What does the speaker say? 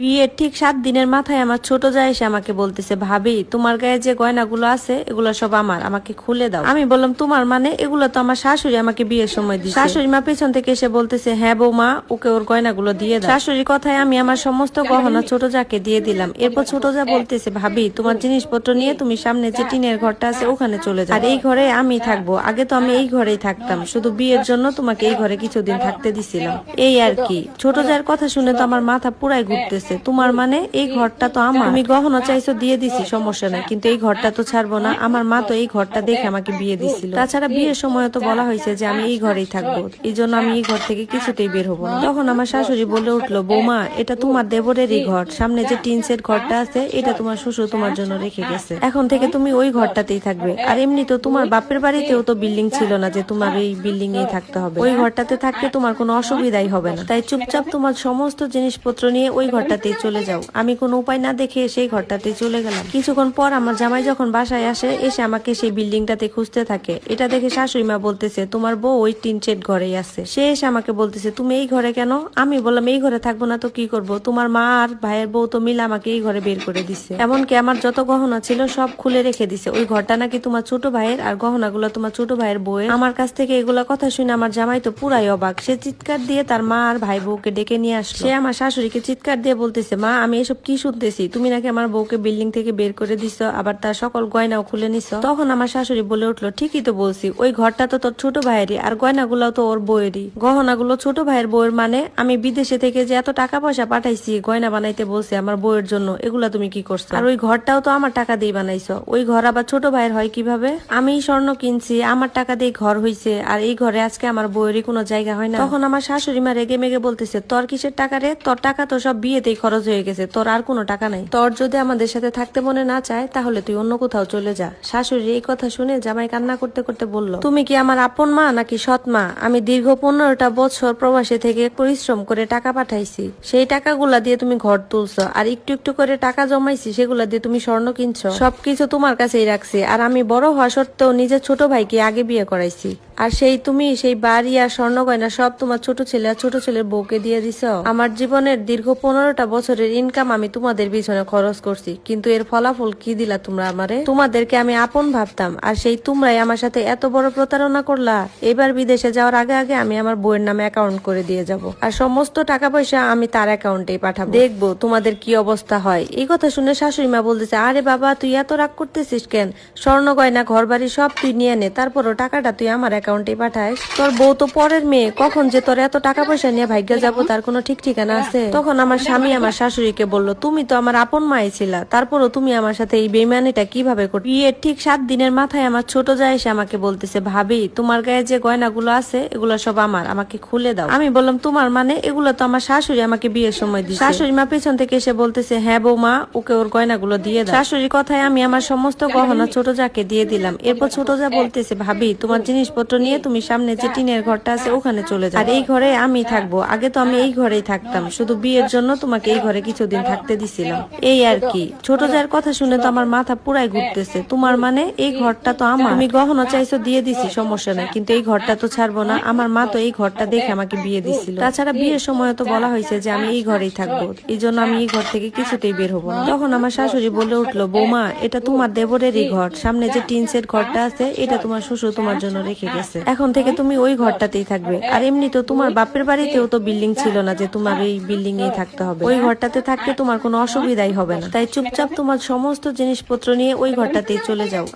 বিয়ের ঠিক সাত দিনের মাথায় আমার ছোট যা এসে আমাকে বলতেছে, ভাবি, তোমার গায়ে যে গয়নাগুলো আছে, এগুলো সব আমার, আমাকে খুলে দাও। আমি বললাম, তোমার মানে? এগুলো তো আমার শাশুড়ি আমাকে বিয়ের সময় দিয়েছে শাশুড়ি মা পেছন থেকে এসে বলতেছে হ্যাঁ বৌমা, ওকে ওর গয়নাগুলো দিয়ে দাও। শাশুড়ির কথায় আমি আমার সমস্ত গহনা ছোট যাকে দিয়ে দিলাম। এরপর ছোট যা বলতেছে, ভাবি, তোমার জিনিসপত্র নিয়ে তুমি সামনে যে টিনের ঘরটা আছে, ওখানে চলে যাও। আর এই ঘরে আমি থাকব। আগে তো আমি এই ঘরেই থাকতাম, শুধু বিয়ের জন্য তোমাকে এই ঘরে কিছুদিন থাকতে দিছিলাম। এই আর কি। ছোট যার কথা শুনে তো আমার মাথা পুরাই ঘুরতেছে। তোমার মানে এই ঘরটা তো আমার। আমি গহনা চাইছো দিয়ে দিছি, সমস্যা নাই। কিন্তু এই ঘরটা তো ছাড়বো না। আমার মা তো এই ঘরটা দেখে আমাকে বিয়ে দিছিল। তাছাড়া বিয়ের সময় তো বলা হয়েছে যে আমি এই ঘরেই থাকব। এই জন্য আমি এই ঘর থেকে কিছুতেই বের হব তখন আমার শাশুড়ি বলে উঠল, বৌমা, এটা তোমার দেবরেরই ঘর। সামনে যে টিন সেট ঘরটা আছে, এটা তোমার শ্বশুর তোমার জন্য রেখে গেছে। এখন থেকে তুমি ওই ঘরটাতেই থাকবে। আর এমনি তো তোমার বাপের বাড়িতেও তো বিল্ডিং ছিল না যে তোমার এই বিল্ডিং এই থাকতে হবে। ওই ঘরটাতে থাকতে তোমার কোনো অসুবিধাই হবে না। তাই চুপচাপ তোমার সমস্ত জিনিসপত্র নিয়ে ওই ঘরটাতেই চলে যাও। আমি কোনো উপায় না দেখে সেই ঘরটাতে চলে গেলাম। কিছুক্ষণ পর আমার জামাই যখন বাসায় আসে, এসে আমাকে সেই বিল্ডিংটাতে খুঁজতে থাকে। এটা দেখে শাশুড়ি মা বলতেছে, তোমার বউ ওই টিন শেড ঘরেই আছে। সে এসে আমাকে বলতেছে, তুমি এই ঘরে কেন? আমি বললাম, এই ঘরে থাকব না তো কি করব? তোমার মা আর ভাইয়ের বউ তো মিলে আমাকে এই ঘরে বের করে দিছে। এমনকি আমার যত গহনা ছিল সব খুলে রেখে দিছে। ওই ঘরটা নাকি তোমার ছোট ভাইয়ের আর গহনাগুলো তোমার ছোট ভাইয়ের বউয়ের। আমার কাছ থেকে এগুলা কথা শুনে আমার জামাই তো পুরাই অবাক। সে চিৎকার দিয়ে তার মা আর ভাই বউকে ডেকে নিয়ে আসলো। সে আমার শাশুড়িকে চিৎকার দিয়ে বলতেছে, মা, আমি এসব কি শুনতেছি? তুমি নাকি আমার বউকে বিল্ডিং থেকে বের করে দিছ, আবার তার সকল গয়নাও খুলে নিছ? তখন আমার শাশুড়ি বলে উঠল, ঠিকই তো বলছি, ওই ঘরটা তো তোর ছোট ভাইয়েরই, আর গয়নাগুলো তো ওর বউয়েরই। গহনাগুলো ছোট ভাইয়ের বউয়ের মানে আমি বিদেশে থেকে যে এত টাকা পয়সা পাঠাইছি, গয়না বানাইতে বলছে আমার বউয়ের জন্য, এগুলা তুমি কি করছ? আর ওই ঘরটাও তো আমার টাকা দিয়ে বানাইছো, ওই ঘর আবার ছোট ভাইয়ের হয় কীভাবে? আমি স্বর্ণ কিনছি, আমার টাকা দিয়ে ঘর হইছে, আর এই ঘরে আজকে আমার বউয়েরই কোনো জায়গা হয় না। তখন আমার শাশুড়ি মা রেগে মেগে বলতেছে, তোর কিসের টাকা রে? তোর টাকা তো সব বিয়েতেই খরচ হয়ে গেছে। তোর আর কোনো টাকা নাই। তোর যদি আমাদের সাথে থাকতে মনে না চায়, তাহলে তুই অন্য কোথাও চলে যা। শাশুড়ি এই কথা শুনে জামাই কান্না করতে করতে বলল, তুমি কি আমার আপন মা নাকি সৎ মা? আমি দীর্ঘ পনেরোটা বছর প্রবাসী থেকে পরিশ্রম করে টাকা পাঠাইছি। সেই টাকাগুলা দিয়ে তুমি ঘর তুলছো, আর একটু একটু করে টাকা জমাইছি, সেগুলা দিয়ে তুমি স্বর্ণ কিনছো। সবকিছু তোমার কাছেই রাখছি, আর আমি বড় হওয়া সত্ত্বেও নিজের ছোট ভাইকে আগে বিয়ে করাইছি। আর সেই তুমি, সেই বাড়ি আর স্বর্ণ গয়না সব তোমার ছোট ছেলে আর ছোট ছেলের বউকে দিয়ে দিছ। আমার জীবনের দীর্ঘ পনেরোটা বছরের ইনকাম আমি তোমাদের পিছনে খরচ করছি, কিন্তু এর ফলাফল কি দিলা তোমরা আমারে? তোমাদেরকে আমি আপন ভাবতাম, আর সেই তোমরাই আমার সাথে এত বড় প্রতারণা করলা। এবার বিদেশে যাওয়ার আগে আগে আমি আমার বউয়ের নামে অ্যাকাউন্ট করে দিয়ে যাব। আর সমস্ত টাকা পয়সা আমি তার অ্যাকাউন্টেই পাঠাবো। দেখব তোমাদের কি অবস্থা হয়। এই কথা শুনে শাশুড়ি মা বলতেছে, আরে বাবা, তুই এত রাগ করতেছিস কেন? স্বর্ণ গয়না ঘর বাড়ি সব তুই নিয়ে নে, তারপরও টাকাটা তুই আমার অ্যাকাউন্টে পাঠাস তোর বউ তো পরের মেয়ে, কখন যে তোর এত টাকা পয়সা নিয়ে ভাগ্য যাব, তার কোনো ঠিক ঠিকানা আছে? তখন আমার স্বামী আমার শাশুড়িকে বলল, তুমি তো আমার আপন মাই ছিলা, তারপরও তুমি আমার সাথে এই বেমানিটা কীভাবে করো বিয়ের ঠিক সাত দিনের মাথায় আমার ছোট যা এসে আমাকে বলতেছে, ভাবি, তোমার গায়ে যে গয়নাগুলো আছে, এগুলো সব আমার, আমাকে খুলে দাও। আমি বললাম, তোমার মানে? এগুলো তো আমার শাশুড়ি আমাকে বিয়ের সময় দিয়েছে শাশুড়ি মা পেছন থেকে এসে বলতেছে হ্যাঁ বৌমা, ওকে ওর গয়নাগুলো দিয়ে দাও। শাশুড়ির কথায় আমি আমার সমস্ত গহনা ছোট যাকে দিয়ে দিলাম। এরপর ছোট যা বলতেছে, ভাবি, তোমার জিনিসপত্র নিয়ে তুমি সামনে যে টিনের ঘরটা আছে ওখানে চলে যাও। আর এই ঘরে আমি থাকব। আগে তো আমি এই ঘরেই থাকতাম। শুধু বিয়ের জন্য তোমাকে এই ঘরে কিছুদিন থাকতে দিছিলাম। এই আর কি। ছোট যার কথা শুনে তো আমার মাথা পুরাই ঘুরতেছে। তোমার মানে এই ঘরটা তো আমার। তুমি গহনা চাইছো দিয়ে দিছি, সমস্যা নাই। কিন্তু এই ঘরটা তো ছাড়বো না। আমার মা তো এই ঘরটা দেখে আমাকে বিয়ে দিছিল। তাছাড়া বিয়ের সময় তো বলা হয়েছে যে আমি এই ঘরেই থাকব। এই জন্য আমি এই ঘর থেকে কিছুতেই বের হব তখন আমার শাশুড়ি বলে উঠল, বৌমা, এটা তোমার দেবরেরই ঘর। সামনে যে টিন সেট ঘরটা আছে, এটা তোমার শ্বশুর তোমার জন্য রেখে গেছে এখন থেকে তুমি ওই ঘরটাতেই থাকবে। আর এমনি তো তোমার বাপের বাড়িতেও তো বিল্ডিং ছিল না যে তোমার এই বিল্ডিং এই থাকতে হবে। ওই ঘরটাতে থাকতে তোমার কোনো অসুবিধাই হবে না। তাই চুপচাপ তোমার সমস্ত জিনিসপত্র নিয়ে ওই ঘরটাতেই চলে যাও।